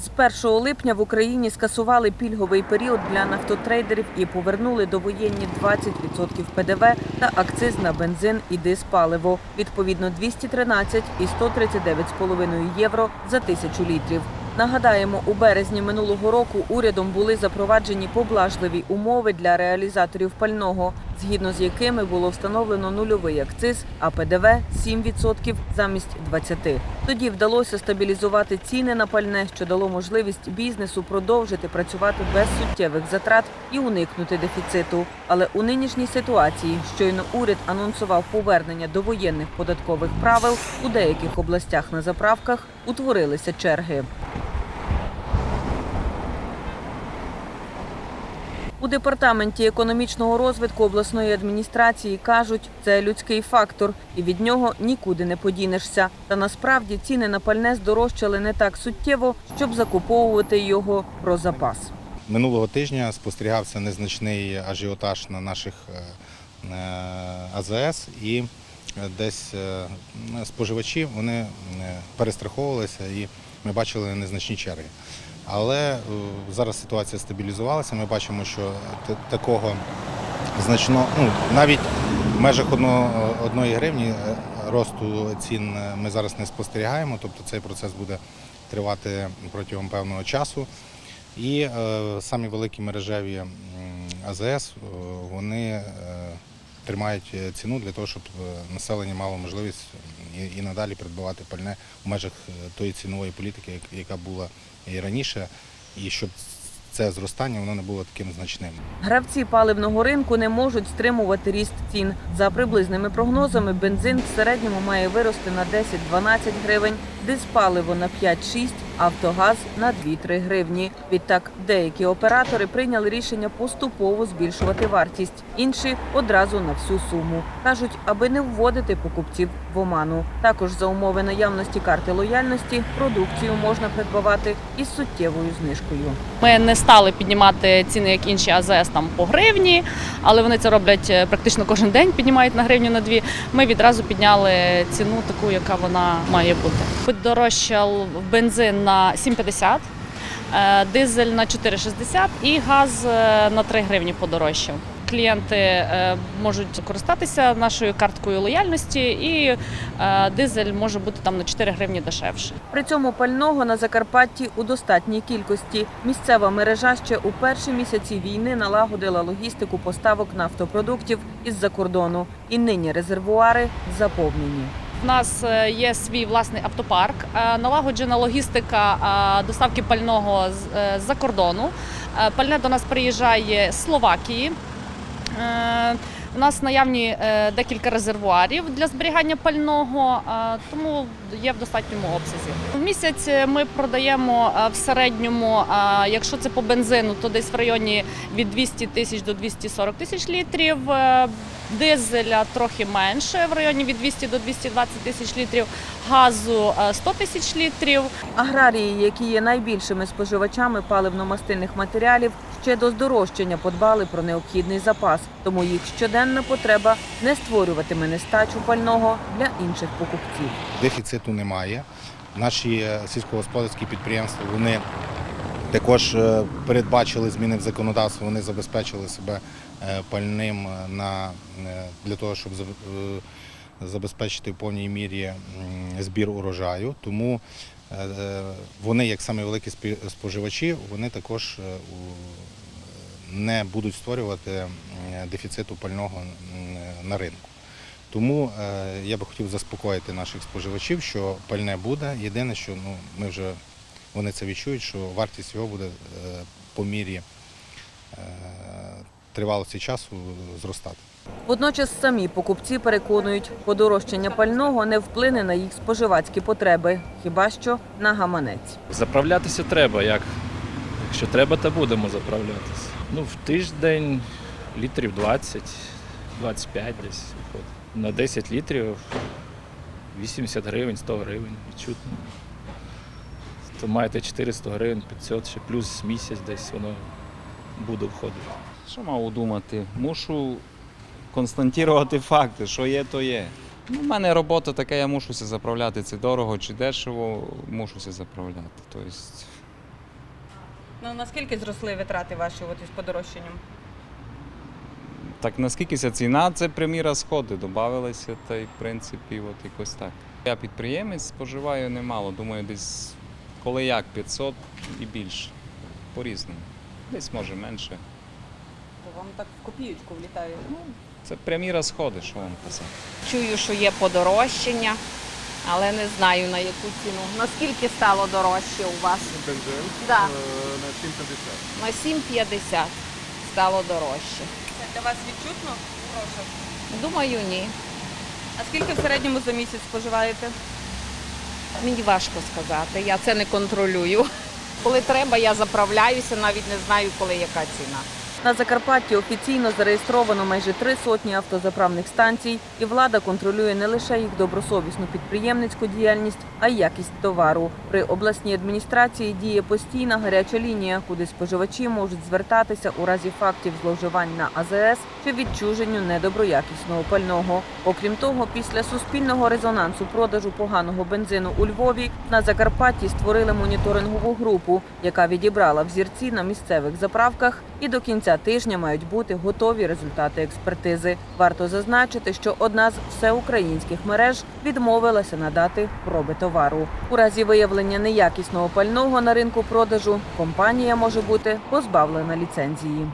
З 1 липня в Україні скасували пільговий період для нафтотрейдерів і повернули довоєнні 20% ПДВ та акциз на бензин і диспаливо. Відповідно 213 і 139,5 євро за тисячу літрів. Нагадаємо, у березні минулого року урядом були запроваджені поблажливі умови для реалізаторів пального, згідно з якими було встановлено нульовий акциз, а ПДВ 7% замість 20%. Тоді вдалося стабілізувати ціни на пальне, що дало можливість бізнесу продовжити працювати без суттєвих затрат і уникнути дефіциту. Але у нинішній ситуації щойно уряд анонсував повернення до воєнних податкових правил у деяких областях на заправках утворилися черги. У департаменті економічного розвитку обласної адміністрації кажуть, це людський фактор, і від нього нікуди не подінешся. Та насправді ціни на пальне здорожчали не так суттєво, щоб закуповувати його про запас. Минулого тижня спостерігався незначний ажіотаж на наших е, е, АЗС і десь е, споживачі вони е, перестраховувалися і ми бачили незначні черги. Але е, зараз ситуація стабілізувалася. Ми бачимо, що такого значно, ну навіть в межах одної гривні е, росту цін е, ми зараз не спостерігаємо. Тобто цей процес буде тривати протягом певного часу. І е, самі великі мережеві АЗС е, вони е, тримають е, ціну для того, щоб е, населення мало можливість і, і надалі придбавати пальне в межах е, тої цінової політики, яка була і раніше, і щоб це зростання воно не було таким значним. Гравці паливного ринку не можуть стримувати ріст цін. За приблизними прогнозами, бензин в середньому має вирости на 10-12 гривень, диспаливо на 5-6, автогаз на 2-3 гривні. Відтак деякі оператори прийняли рішення поступово збільшувати вартість, інші одразу на всю суму. кажуть, аби не вводити покупців в оману. Також за умови наявності карти лояльності продукцію можна придбавати із суттєвою знижкою. Ми не стали піднімати ціни, як інші АЗС там по гривні, але вони це роблять е, практично кожен день, піднімають на гривню на дві. Ми відразу підняли ціну таку, яка вона має бути. Подорожчав бензин на 7,50, е, дизель на 4,60 і газ е, на 3 гривні подорожчав. Клієнти е, можуть користатися нашою карткою лояльності, і дизель може бути там на 4 гривні дешевше. При цьому пального на Закарпатті у достатній кількості. Місцева мережа ще у перші місяці війни налагодила логістику поставок нафтопродуктів із-за кордону. І нині резервуари заповнені. У нас е, є свій власний автопарк, е, налагоджена логістика е, доставки пального з-за кордону. Пальне до нас приїжджає з Словакії. Е, У нас наявні е, декілька резервуарів для зберігання пального, е, тому є в достатньому обсязі. В місяць е, ми продаємо е, в середньому, е, якщо це по бензину, то десь в районі від 200 тисяч до 240 тисяч літрів. Е, Дизеля трохи менше, в районі від 200 до 220 тисяч літрів, газу е, 100 тисяч літрів. Аграрії, які є найбільшими споживачами паливно-мастильних матеріалів, ще до здорожчання подбали про необхідний запас, тому їх щоденна потреба не створюватиме нестачу пального для інших покупців. Дефіциту немає. Наші е, сільськогосподарські підприємства вони також е, передбачили зміни в законодавство, вони забезпечили себе е, пальним на, для того, щоб забезпечити в повній мірі збір урожаю. Тому вони, як самі великі споживачі, вони також е, не будуть створювати дефіциту пального на ринку. Тому е, я би хотів заспокоїти наших споживачів, що пальне буде. Єдине, що ну, ми вже вони це відчують, що вартість його буде е, по мірі е, тривалості часу зростати. Водночас самі покупці переконують, подорожчання пального не вплине на їх споживацькі потреби, хіба що на гаманець. Заправлятися треба. Як? Якщо треба, то будемо заправлятися. Ну, в тиждень літрів 20, 25 десь. На 10 літрів 80 гривень, 100 гривень відчутно. То маєте 400 гривень, 500, ще плюс місяць десь воно буде входити. Що мав думати? Мушу констатувати факти, що є, то є. Ну, У мене робота така, я мушуся заправляти. Це дорого чи дешево, мушуся заправляти. Тобто Ну наскільки зросли витрати ваші от із подорожчанням? Так наскільки ця ціна, це прямі розходи додавалися, та й в принципі, от якось так. Я підприємець, споживаю немало. Думаю, десь коли як 500 і більше. По-різному. Десь може менше. Вам так в копієчку влітає. Ну, це прямі розходи, що вам казати. Чую, що є подорожчання, але не знаю на яку ціну. Наскільки стало дорожче у вас? Бензин Да. е, на 7,50. На 7,50 стало дорожче. Це для вас відчутно? Прошу. Думаю, ні. А скільки в середньому за місяць споживаєте? Мені важко сказати, я це не контролюю. Коли треба, я заправляюся, навіть не знаю, коли яка ціна. На Закарпатті офіційно зареєстровано майже три сотні автозаправних станцій, і влада контролює не лише їх добросовісну підприємницьку діяльність, а й якість товару. При обласній адміністрації діє постійна гаряча лінія, куди споживачі можуть звертатися у разі фактів зловживань на АЗС чи відчуженню недоброякісного пального. Окрім того, після суспільного резонансу продажу поганого бензину у Львові на Закарпатті створили моніторингову групу, яка відібрала взірці на місцевих заправках, і до тижня мають бути готові результати експертизи. Варто зазначити, що одна з всеукраїнських мереж відмовилася надати проби товару. У разі виявлення неякісного пального на ринку продажу компанія може бути позбавлена ліцензії.